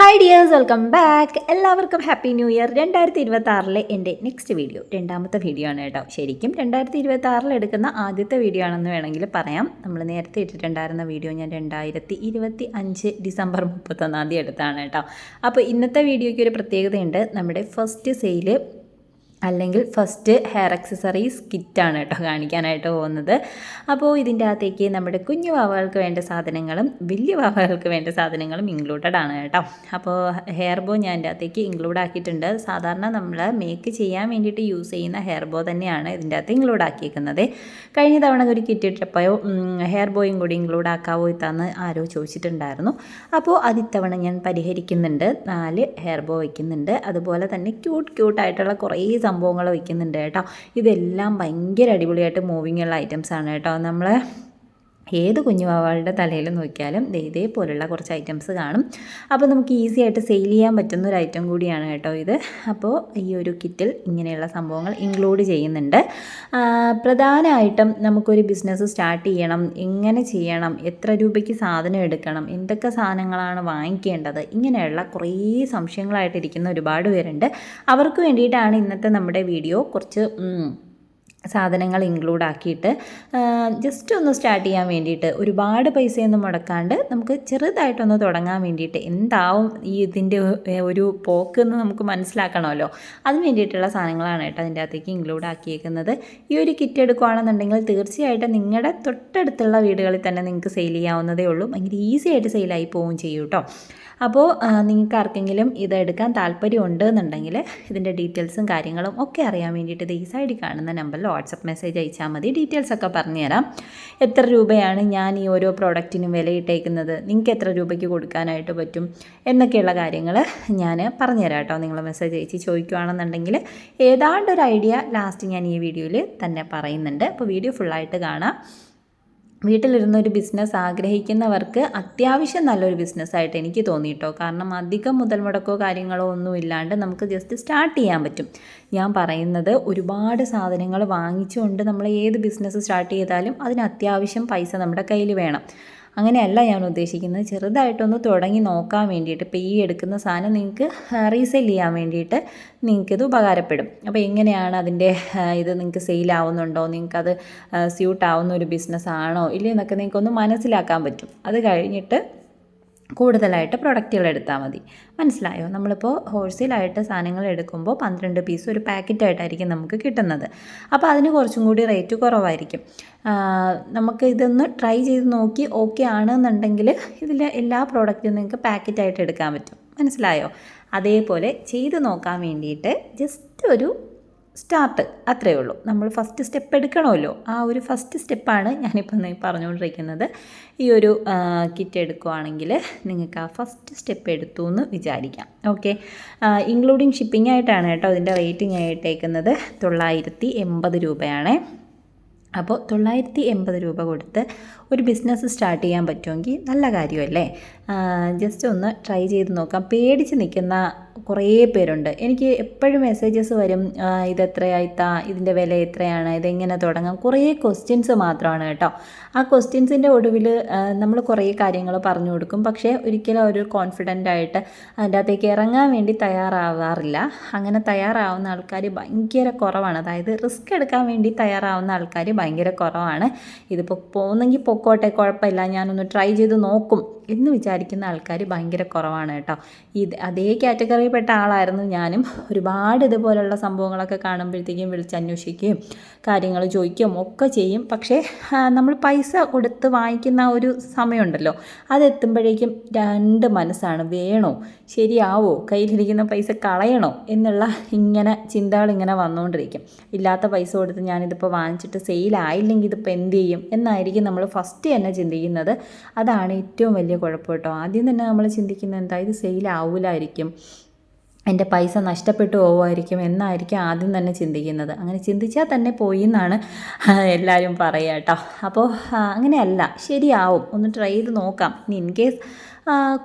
Hi dears welcome back എല്ലാവർക്കും happy new year രണ്ടായിരത്തി ഇരുപത്തി ആറിലെ എന്റെ നെക്സ്റ്റ് വീഡിയോ രണ്ടാമത്തെ വീഡിയോ ആണ് കേട്ടോ. ശരിക്കും രണ്ടായിരത്തി ഇരുപത്തി ആറിൽ എടുക്കുന്ന ആദ്യത്തെ വീഡിയോ ആണെന്ന് വേണമെങ്കിൽ പറയാം. നമ്മൾ നേരത്തെ ഇട്ടിട്ടുണ്ടായിരുന്ന വീഡിയോ ഞാൻ രണ്ടായിരത്തി ഇരുപത്തി അഞ്ച് ഡിസംബർ മുപ്പത്തൊന്നാം തീയതി എടുത്താണ് കേട്ടോ. അപ്പോൾ ഇന്നത്തെ വീഡിയോയ്ക്ക് ഒരു പ്രത്യേകതയുണ്ട്. നമ്മുടെ ഫസ്റ്റ് സെയിൽ അല്ലെങ്കിൽ ഫസ്റ്റ് ഹെയർ അക്സസറീസ് കിറ്റാണ് കേട്ടോ കാണിക്കാനായിട്ട് പോകുന്നത്. അപ്പോൾ ഇതിന്റെ അകത്തേക്ക് നമ്മുടെ കുഞ്ഞു വാവകൾക്ക് വേണ്ട സാധനങ്ങളും വലിയ വാവകൾക്ക് വേണ്ട സാധനങ്ങളും ഇൻക്ലൂഡഡ് ആണ് കേട്ടോ. അപ്പോൾ ഹെയർ ബോ ഞാൻ എന്റെ അകത്തേക്ക് ഇൻക്ലൂഡ് ആക്കിയിട്ടുണ്ട്. സാധാരണ നമ്മൾ മേക്ക് ചെയ്യാൻ വേണ്ടിയിട്ട് യൂസ് ചെയ്യുന്ന ഹെയർ ബോ തന്നെയാണ് ഇതിന്റെ അകത്ത് ഇൻക്ലൂഡ് ആക്കിയിരിക്കുന്നത് കഴിഞ്ഞ തവണ ഒരു കിറ്റ് ഹെയർ ബോയും കൂടി ഇൻക്ലൂഡ് ആക്കാവോ ഇത്താന്ന് ആരോ ചോദിച്ചിട്ടുണ്ടായിരുന്നു. അപ്പോൾ അത് ഇത്തവണ ഞാൻ പരിഹരിക്കുന്നുണ്ട്. നാല് ഹെയർ ബോ വയ്ക്കുന്നുണ്ട് അതുപോലെ തന്നെ ക്യൂട്ട് ക്യൂട്ടായിട്ടുള്ള കുറേ സംഭവങ്ങൾ വയ്ക്കുന്നുണ്ട് കേട്ടോ. ഇതെല്ലാം ഭയങ്കര അടിപൊളിയായിട്ട് മൂവിങ്ങുള്ള ഐറ്റംസ് ആണ് കേട്ടോ. നമ്മൾ ഏത് കുഞ്ഞുവാവകളുടെ തലയിൽ നോക്കിയാലും ഇതേപോലുള്ള കുറച്ച് ഐറ്റംസ് കാണും. അപ്പോൾ നമുക്ക് ഈസി ആയിട്ട് സെയിൽ ചെയ്യാൻ പറ്റുന്ന ഒരു ഐറ്റം കൂടിയാണ് കേട്ടോ ഇത്. അപ്പോൾ ഈ ഒരു കിറ്റിൽ ഇങ്ങനെയുള്ള സംഭവങ്ങൾ ഇൻക്ലൂഡ് ചെയ്യുന്നുണ്ട്. പ്രധാനമായിട്ടും നമുക്കൊരു ബിസിനസ് സ്റ്റാർട്ട് ചെയ്യണം എങ്ങനെ ചെയ്യണം എത്ര രൂപയ്ക്ക് സാധനം എടുക്കണം എന്തൊക്കെ സാധനങ്ങളാണ് വാങ്ങിക്കേണ്ടത് ഇങ്ങനെയുള്ള കുറേ സംശയങ്ങളായിട്ടിരിക്കുന്ന ഒരുപാട് പേരുണ്ട്. അവർക്ക് വേണ്ടിയിട്ടാണ് ഇന്നത്തെ നമ്മുടെ വീഡിയോ കുറച്ച് സാധനങ്ങൾ ഇൻക്ലൂഡ് ആക്കിയിട്ട് ജസ്റ്റ് ഒന്ന് സ്റ്റാർട്ട് ചെയ്യാൻ വേണ്ടിയിട്ട് ഒരുപാട് പൈസയൊന്നും മുടക്കാണ്ട് നമുക്ക് ചെറുതായിട്ടൊന്ന് തുടങ്ങാൻ വേണ്ടിയിട്ട് എന്താവും ഈ ഇതിന്റെ ഒരു പോക്ക് എന്ന് നമുക്ക് മനസ്സിലാക്കണമല്ലോ. അതിന് വേണ്ടിയിട്ടുള്ള സാധനങ്ങളാണ് കേട്ടോ അതിന്റെ അകത്തേക്ക് ഇൻക്ലൂഡ് ആക്കിയേക്കുന്നത്. ഈ ഒരു കിറ്റ് എടുക്കുകയാണെന്നുണ്ടെങ്കിൽ തീർച്ചയായിട്ടും നിങ്ങളുടെ തൊട്ടടുത്തുള്ള വീടുകളിൽ തന്നെ നിങ്ങൾക്ക് സെയിൽ ചെയ്യാവുന്നതേ ഉള്ളൂ. ഭയങ്കര ഈസി ആയിട്ട് സെയിലായി പോവുകയും ചെയ്യും കേട്ടോ. അപ്പോൾ നിങ്ങൾക്ക് ആർക്കെങ്കിലും ഇത് എടുക്കാൻ താല്പര്യമുണ്ട് എന്നുണ്ടെങ്കിൽ ഇതിന്റെ ഡീറ്റെയിൽസും കാര്യങ്ങളും ഒക്കെ അറിയാൻ വേണ്ടിയിട്ട് ഈ സൈഡിൽ കാണുന്ന നമ്പറിൽ വാട്സപ്പ് മെസ്സേജ് അയച്ചാൽ മതി. ഡീറ്റെയിൽസ് ഒക്കെ പറഞ്ഞുതരാം എത്ര രൂപയാണ് ഞാൻ ഈ ഓരോ പ്രോഡക്റ്റിനും വിലയിട്ടേക്കുന്നത് നിങ്ങൾക്ക് എത്ര രൂപയ്ക്ക് കൊടുക്കാനായിട്ട് പറ്റും? എന്നൊക്കെയുള്ള കാര്യങ്ങൾ ഞാൻ പറഞ്ഞുതരാം കേട്ടോ. നിങ്ങൾ മെസ്സേജ് അയച്ച് ചോദിക്കുകയാണെന്നുണ്ടെങ്കിൽ ഏതാണ്ട് ഒരു ഐഡിയ ലാസ്റ്റ് ഞാൻ ഈ വീഡിയോയിൽ തന്നെ പറയുന്നുണ്ട്. അപ്പോൾ വീഡിയോ ഫുള്ളായിട്ട് കാണാം. വീട്ടിലിരുന്ന് ഒരു ബിസിനസ് ആഗ്രഹിക്കുന്നവർക്ക് അത്യാവശ്യം നല്ലൊരു ബിസിനസ്സായിട്ട് എനിക്ക് തോന്നിയിട്ടോ. കാരണം അധികം മുതൽ മുടക്കോ കാര്യങ്ങളോ ഒന്നും ഇല്ലാണ്ട് നമുക്ക് ജസ്റ്റ് സ്റ്റാർട്ട് ചെയ്യാൻ പറ്റും. ഞാൻ പറയുന്നത് ഒരുപാട് സാധനങ്ങൾ വാങ്ങിച്ചുകൊണ്ട് നമ്മൾ ഏത് ബിസിനസ് സ്റ്റാർട്ട് ചെയ്താലും അതിന് അത്യാവശ്യം പൈസ നമ്മുടെ കയ്യിൽ വേണം. അങ്ങനെയല്ല ഞാൻ ഉദ്ദേശിക്കുന്നത്. ചെറുതായിട്ടൊന്ന് തുടങ്ങി നോക്കാൻ വേണ്ടിയിട്ട് ഇപ്പോൾ ഈ എടുക്കുന്ന സാധനം നിങ്ങൾക്ക് റീസെയിൽ ചെയ്യാൻ വേണ്ടിയിട്ട് നിങ്ങൾക്കിത് ഉപകാരപ്പെടും. അപ്പോൾ എങ്ങനെയാണ് അതിന്റെ ഇത് നിങ്ങൾക്ക് സെയിൽ ആവുന്നുണ്ടോ? നിങ്ങൾക്കത് സ്യൂട്ട് ആവുന്ന ഒരു ബിസിനസ് ആണോ? ഇല്ലയോ എന്നൊക്കെ നിങ്ങൾക്കൊന്ന് മനസ്സിലാക്കാൻ പറ്റും. അത് കഴിഞ്ഞിട്ട് കൂടുതലായിട്ട് പ്രൊഡക്റ്റുകൾ എടുത്താൽ മതി. മനസ്സിലായോ? നമ്മളിപ്പോൾ ഹോൾസെയിലായിട്ട് സാധനങ്ങൾ എടുക്കുമ്പോൾ പന്ത്രണ്ട് പീസ് ഒരു പാക്കറ്റായിട്ടായിരിക്കും നമുക്ക് കിട്ടുന്നത്. അപ്പോൾ അതിന് കുറച്ചും കൂടി റേറ്റ് കുറവായിരിക്കും. നമുക്ക് ഇതൊന്ന് ട്രൈ ചെയ്ത് നോക്കി ഓക്കെ ആണെന്നുണ്ടെങ്കിൽ ഇതിലെ എല്ലാ പ്രോഡക്റ്റും നിങ്ങൾക്ക് പാക്കറ്റായിട്ട് എടുക്കാൻ പറ്റും. മനസ്സിലായോ? അതേപോലെ ചെയ്ത് നോക്കാൻ വേണ്ടിയിട്ട് ജസ്റ്റ് ഒരു സ്റ്റാർട്ട് അത്രയേ ഉള്ളൂ. നമ്മൾ ഫസ്റ്റ് സ്റ്റെപ്പ് എടുക്കണമല്ലോ. ആ ഒരു ഫസ്റ്റ് സ്റ്റെപ്പാണ് ഞാനിപ്പോൾ പറഞ്ഞുകൊണ്ടിരിക്കുന്നത്. ഈ ഒരു കിറ്റ് എടുക്കുവാണെങ്കിൽ നിങ്ങൾക്ക് ആ ഫസ്റ്റ് സ്റ്റെപ്പ് എടുത്തു എന്ന് വിചാരിക്കാം. ഓക്കെ ഇൻക്ലൂഡിങ് ഷിപ്പിംഗ് ആയിട്ടാണ് കേട്ടോ ഇതിന്റെ റേറ്റിംഗ് ആയിട്ടേക്കുന്നത്. തൊള്ളായിരത്തി എൺപത് രൂപയാണേ. അപ്പോൾ തൊള്ളായിരത്തി എൺപത് രൂപ കൊടുത്ത് ഒരു ബിസിനസ് സ്റ്റാർട്ട് ചെയ്യാൻ പറ്റുമെങ്കിൽ നല്ല കാര്യമല്ലേ? ജസ്റ്റ് ഒന്ന് ട്രൈ ചെയ്ത് നോക്കാം. പേടിച്ച് നിൽക്കുന്ന കുറേ പേരുണ്ട്. എനിക്ക് എപ്പോഴും മെസ്സേജസ് വരും ഇത് ഇതെത്രയായിത്താ ഇതിന്റെ വില എത്രയാണ്? ഇതെങ്ങനെ തുടങ്ങാം? കുറേ ക്വസ്റ്റ്യൻസ് മാത്രമാണ് കേട്ടോ. ആ ക്വസ്റ്റ്യൻസിന്റെ ഒടുവിൽ നമ്മൾ കുറേ കാര്യങ്ങൾ പറഞ്ഞു കൊടുക്കും. പക്ഷേ ഒരിക്കലും ഒരു കോൺഫിഡന്റ് ആയിട്ട് അതിന്റെ അകത്തേക്ക് ഇറങ്ങാൻ വേണ്ടി തയ്യാറാവാറില്ല. അങ്ങനെ തയ്യാറാവുന്ന ആൾക്കാർ ഭയങ്കര കുറവാണ്. അതായത് റിസ്ക് എടുക്കാൻ വേണ്ടി തയ്യാറാവുന്ന ആൾക്കാർ ഭയങ്കര കുറവാണ്. ഇതിപ്പോൾ പോകുന്നെങ്കിൽ പൊക്കോട്ടെ കുഴപ്പമില്ല. ഞാനൊന്ന് ട്രൈ ചെയ്ത് നോക്കും എന്ന് വിചാരിക്കുന്ന ആൾക്കാർ ഭയങ്കര കുറവാണ് കേട്ടോ. ഇത് അതേ കാറ്റഗറിയിൽപ്പെട്ട ആളായിരുന്നു ഞാനും. ഒരുപാട് ഇതുപോലുള്ള സംഭവങ്ങളൊക്കെ കാണുമ്പോഴത്തേക്കും വിളിച്ചന്വേഷിക്കുകയും കാര്യങ്ങൾ ചോദിക്കുകയും ഒക്കെ ചെയ്യും. പക്ഷേ നമ്മൾ പൈസ കൊടുത്ത് വാങ്ങിക്കുന്ന ഒരു സമയമുണ്ടല്ലോ. അതെത്തുമ്പോഴേക്കും രണ്ട് മനസ്സാണ്. വേണോ? ശരിയാവോ? കയ്യിലിരിക്കുന്ന പൈസ കളയണോ? എന്നുള്ള ഇങ്ങനെ ചിന്തകൾ ഇങ്ങനെ വന്നുകൊണ്ടിരിക്കും. ഇല്ലാത്ത പൈസ കൊടുത്ത് ഞാനിതിപ്പോൾ വാങ്ങിച്ചിട്ട് സെയിലായില്ലെങ്കിൽ ഇതിപ്പോൾ എന്ത് ചെയ്യും? എന്നായിരിക്കും നമ്മൾ ഫസ്റ്റ് തന്നെ ചിന്തിക്കുന്നത്. അതാണ് ഏറ്റവും വലിയ കുഴപ്പം കേട്ടോ. ആദ്യം തന്നെ നമ്മൾ ചിന്തിക്കുന്നത് എന്താ? ഇത് സെയിലാവൂലായിരിക്കും. എന്റെ പൈസ നഷ്ടപ്പെട്ടു പോകുമായിരിക്കും എന്നായിരിക്കും ആദ്യം തന്നെ ചിന്തിക്കുന്നത്. അങ്ങനെ ചിന്തിച്ചാൽ തന്നെ പോയി എന്നാണ് എല്ലാവരും പറയുക കേട്ടോ. അപ്പോൾ അങ്ങനെയല്ല ശരിയാവും. ഒന്ന് ട്രൈ ചെയ്ത് നോക്കാം. ഇനി ഇൻ കേസ്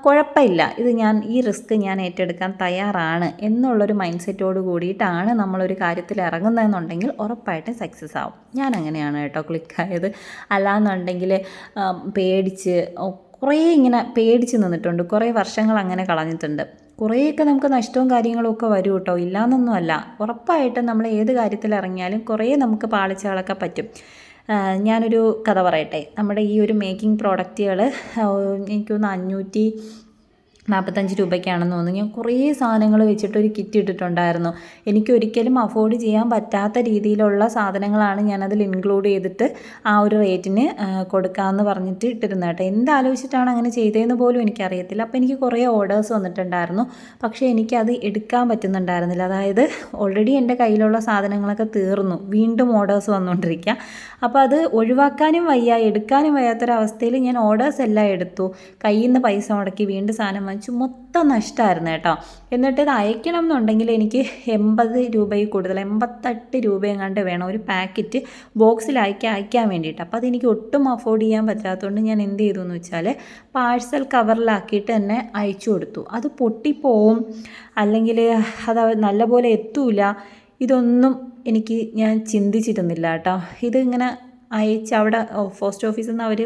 കുഴപ്പമില്ല. ഇത് ഞാൻ ഈ റിസ്ക് ഞാൻ ഏറ്റെടുക്കാൻ തയ്യാറാണ് എന്നുള്ളൊരു മൈൻഡ് സെറ്റോട് കൂടിയിട്ടാണ് നമ്മളൊരു കാര്യത്തിൽ ഇറങ്ങുന്നതെന്നുണ്ടെങ്കിൽ ഉറപ്പായിട്ടും സക്സസ് ആവും. ഞാൻ അങ്ങനെയാണ് കേട്ടോ ക്ലിക്കായത് അല്ലാന്നുണ്ടെങ്കിൽ പേടിച്ച് കുറേ ഇങ്ങനെ പേടിച്ച് നിന്നിട്ടുണ്ട്. കുറേ വർഷങ്ങൾ അങ്ങനെ കളഞ്ഞിട്ടുണ്ട്. കുറേയൊക്കെ നമുക്ക് നഷ്ടവും കാര്യങ്ങളൊക്കെ വരും കേട്ടോ. ഇല്ലയെന്നൊന്നുമല്ല ഉറപ്പായിട്ടും നമ്മൾ ഏത് കാര്യത്തിൽ ഇറങ്ങിയാലും കുറേ നമുക്ക് പാളിച്ചകളൊക്കെ പറ്റും. ഞാനൊരു കഥ പറയട്ടെ. നമ്മുടെ ഈ ഒരു മേക്കിംഗ് പ്രോഡക്റ്റുകൾ എനിക്കൊന്ന് അഞ്ഞൂറ്റി നാൽപ്പത്തഞ്ച് രൂപയ്ക്കാണെന്ന് തോന്നുന്നു. ഞാൻ കുറേ സാധനങ്ങൾ വെച്ചിട്ട് ഒരു കിറ്റ് ഇട്ടിട്ടുണ്ടായിരുന്നു. എനിക്ക് ഒരിക്കലും അഫോർഡ് ചെയ്യാൻ പറ്റാത്ത രീതിയിലുള്ള സാധനങ്ങളാണ് ഞാനതിൽ ഇൻക്ലൂഡ് ചെയ്തിട്ട് ആ ഒരു റേറ്റിന് കൊടുക്കാമെന്ന് പറഞ്ഞിട്ട് ഇട്ടിരുന്നത് കേട്ടോ. എന്താലോചിച്ചിട്ടാണ് അങ്ങനെ ചെയ്തതെന്ന് പോലും എനിക്കറിയത്തില്ല. അപ്പോൾ എനിക്ക് കുറേ ഓർഡേഴ്സ് വന്നിട്ടുണ്ടായിരുന്നു. പക്ഷേ എനിക്കത് എടുക്കാൻ പറ്റുന്നുണ്ടായിരുന്നില്ല. അതായത് ഓൾറെഡി എന്റെ കയ്യിലുള്ള സാധനങ്ങളൊക്കെ തീർന്നു. വീണ്ടും ഓർഡേഴ്സ് വന്നുകൊണ്ടിരിക്കുക അപ്പോൾ അത് ഒഴിവാക്കാനും വയ്യ എടുക്കാനും വയ്യാത്തൊരവസ്ഥയിൽ ഞാൻ ഓർഡേഴ്സ് എല്ലാം എടുത്തു. കയ്യിൽ നിന്ന് പൈസ മുടക്കി വീണ്ടും സാധനം വാങ്ങിച്ചു. മൊത്തം നഷ്ടമായിരുന്നു കേട്ടോ. എന്നിട്ട് ഇത് അയക്കണം എന്നുണ്ടെങ്കിൽ എനിക്ക് എൺപത് രൂപയിൽ കൂടുതൽ എൺപത്തെട്ട് രൂപയെങ്ങാണ്ട് വേണം ഒരു പാക്കറ്റ് ബോക്സിൽ അയക്കാൻ അയക്കാൻ വേണ്ടിയിട്ട്. അപ്പോൾ അതെനിക്ക് ഒട്ടും അഫോർഡ് ചെയ്യാൻ പറ്റാത്തതുകൊണ്ട് ഞാൻ എന്ത് ചെയ്തു എന്ന് വെച്ചാൽ പാഴ്സൽ കവറിലാക്കിയിട്ട് തന്നെ അയച്ചു കൊടുത്തു. അത് പൊട്ടിപ്പോവും അല്ലെങ്കിൽ അത് നല്ലപോലെ എത്തൂല. ഇതൊന്നും എനിക്ക് ഞാൻ ചിന്തിച്ചിരുന്നില്ല കേട്ടോ. ഇതിങ്ങനെ അയച്ച് അവിടെ പോസ്റ്റ് ഓഫീസിൽ നിന്ന് അവർ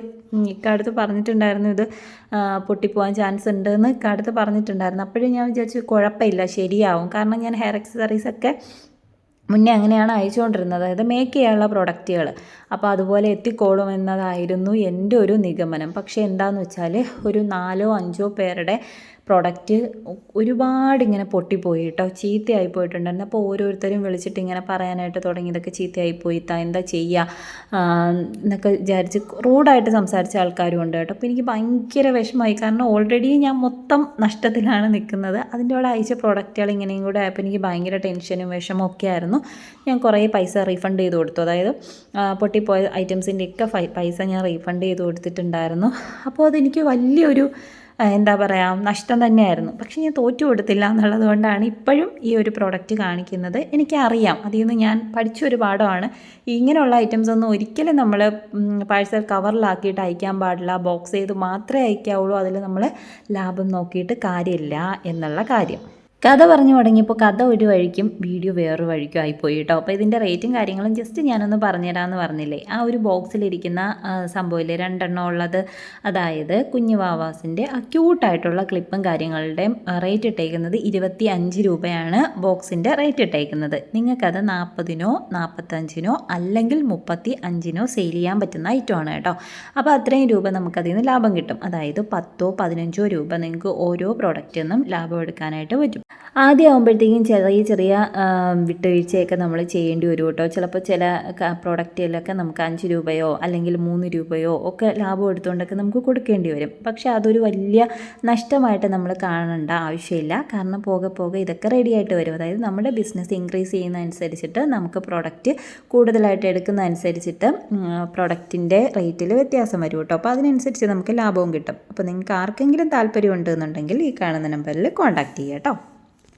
ഇക്കടുത്ത് പറഞ്ഞിട്ടുണ്ടായിരുന്നു ഇത് പൊട്ടിപ്പോകാൻ ചാൻസ് ഉണ്ട് എന്ന് ഇക്കടുത്ത് പറഞ്ഞിട്ടുണ്ടായിരുന്നു. അപ്പോഴും ഞാൻ വിചാരിച്ചു കുഴപ്പമില്ല ശരിയാവും. കാരണം ഞാൻ ഹെയർ അക്സസറീസ് ഒക്കെ മുന്നേ അങ്ങനെയാണ് അയച്ചുകൊണ്ടിരുന്നത്. അതായത് മേക്ക് ചെയ്യാനുള്ള പ്രൊഡക്റ്റുകൾ അപ്പോൾ അതുപോലെ എത്തിക്കോളും എന്നതായിരുന്നു എന്റെ ഒരു നിഗമനം. പക്ഷേ എന്താണെന്ന് വെച്ചാൽ ഒരു നാലോ അഞ്ചോ പേരുടെ പ്രൊഡക്റ്റ് ഒരുപാട് ഇങ്ങനെ പൊട്ടിപ്പോയി കേട്ടോ. ചീത്തയായി പോയിട്ടുണ്ടായിരുന്നു. അപ്പോൾ ഓരോരുത്തരും വിളിച്ചിട്ട് ഇങ്ങനെ പറയാനായിട്ട് തുടങ്ങി. ഇതൊക്കെ ചീത്തയായി പോയി. താ എന്താ ചെയ്യുക എന്നൊക്കെ വിചാരിച്ച് റൂഡായിട്ട് സംസാരിച്ച ആൾക്കാരും ഉണ്ട് കേട്ടോ. അപ്പോൾ എനിക്ക് ഭയങ്കര വിഷമമായി. കാരണം ഓൾറെഡി ഞാൻ മൊത്തം നഷ്ടത്തിലാണ് നിൽക്കുന്നത്. അതിന്റെ കൂടെ അയച്ച പ്രോഡക്റ്റുകൾ ഇങ്ങനെയും കൂടെ ആയപ്പോൾ എനിക്ക് ഭയങ്കര ടെൻഷനും വിഷമവും ഒക്കെ ആയിരുന്നു. ഞാൻ കുറേ പൈസ റീഫണ്ട് ചെയ്ത് കൊടുത്തു. അതായത് ആ, പൊട്ടിപ്പോയ ഐറ്റംസിന്റെ ഒക്കെ ഫൈ- പൈസ ഞാൻ റീഫണ്ട് ചെയ്ത് കൊടുത്തിട്ടുണ്ടായിരുന്നു. അപ്പോൾ അതെനിക്ക് വലിയൊരു എന്താ പറയുക നഷ്ടം തന്നെയായിരുന്നു. പക്ഷേ ഞാൻ തോറ്റു കൊടുത്തില്ല എന്നുള്ളത് കൊണ്ടാണ് ഇപ്പോഴും ഈ ഒരു പ്രോഡക്റ്റ് കാണിക്കുന്നത്. എനിക്കറിയാം അതിൽ നിന്ന് ഞാൻ പഠിച്ചൊരു പാഠമാണ്. ഇങ്ങനെയുള്ള ഐറ്റംസ് ഒന്നും ഒരിക്കലും നമ്മൾ പാഴ്സൽ കവറിലാക്കിയിട്ട് അയക്കാൻ പാടില്ല. ബോക്സ് ചെയ്ത് മാത്രമേ അയക്കാവുള്ളൂ. അതിൽ നമ്മൾ ലാഭം നോക്കിയിട്ട് കാര്യമില്ല എന്നുള്ള കാര്യം. കഥ പറഞ്ഞു തുടങ്ങിയപ്പോൾ കഥ ഒരു വഴിക്കും വീഡിയോ വേറൊരു വഴിക്കും ആയിപ്പോയി കേട്ടോ അപ്പോൾ ഇതിന്റെ റേറ്റും കാര്യങ്ങളും ജസ്റ്റ് ഞാനൊന്ന് പറഞ്ഞുതരാമെന്ന് പറഞ്ഞില്ലേ. ആ ഒരു ബോക്സിലിരിക്കുന്ന ആ, സംഭവമില്ലേ? രണ്ടെണ്ണം ഉള്ളത്. അതായത് കുഞ്ഞു വാവാസിന്റെ അക്യൂട്ടായിട്ടുള്ള ക്ലിപ്പും കാര്യങ്ങളുടെയും റേറ്റ് ഇട്ടേക്കുന്നത് ഇരുപത്തി അഞ്ച് രൂപയാണ് ബോക്സിന്റെ റേറ്റ് ഇട്ടേക്കുന്നത്. നിങ്ങൾക്കത് നാൽപ്പതിനോ നാൽപ്പത്തഞ്ചിനോ അല്ലെങ്കിൽ മുപ്പത്തി അഞ്ചിനോ സെയിൽ ചെയ്യാൻ പറ്റുന്ന ഐറ്റമാണ് കേട്ടോ അപ്പോൾ അത്രയും രൂപ നമുക്കതിൽ നിന്ന് ലാഭം കിട്ടും. അതായത് പത്തോ പതിനഞ്ചോ രൂപ നിങ്ങൾക്ക് ഓരോ പ്രോഡക്റ്റിൽ നിന്നും ലാഭം എടുക്കാനായിട്ട് പറ്റും. ആദ്യം ആകുമ്പോഴത്തേക്കും ചെറിയ ചെറിയ വിട്ടുവീഴ്ചയൊക്കെ നമ്മൾ ചെയ്യേണ്ടി വരും കേട്ടോ ചിലപ്പോൾ ചില പ്രോഡക്റ്റിലൊക്കെ നമുക്ക് അഞ്ച് രൂപയോ അല്ലെങ്കിൽ മൂന്ന് രൂപയോ ഒക്കെ ലാഭം എടുത്തുകൊണ്ടൊക്കെ നമുക്ക് കൊടുക്കേണ്ടി വരും. പക്ഷേ അതൊരു വലിയ നഷ്ടമായിട്ട് നമ്മൾ കാണേണ്ട ആവശ്യമില്ല. കാരണം പോകെ പോകെ ഇതൊക്കെ റെഡി ആയിട്ട് വരും. അതായത് നമ്മുടെ ബിസിനസ് ഇൻക്രീസ് ചെയ്യുന്നതനുസരിച്ചിട്ട് നമുക്ക് പ്രോഡക്റ്റ് കൂടുതലായിട്ട് എടുക്കുന്ന അനുസരിച്ചിട്ട് പ്രൊഡക്റ്റിന്റെ റേറ്റിൽ വ്യത്യാസം വരും കേട്ടോ അപ്പോൾ അതിനനുസരിച്ച് നമുക്ക് ലാഭവും കിട്ടും. അപ്പോൾ നിങ്ങൾക്ക് ആർക്കെങ്കിലും താല്പര്യം ഉണ്ടെന്നുണ്ടെങ്കിൽ ഈ കാണുന്ന നമ്പറിൽ കോൺടാക്റ്റ് ചെയ്യാം കേട്ടോ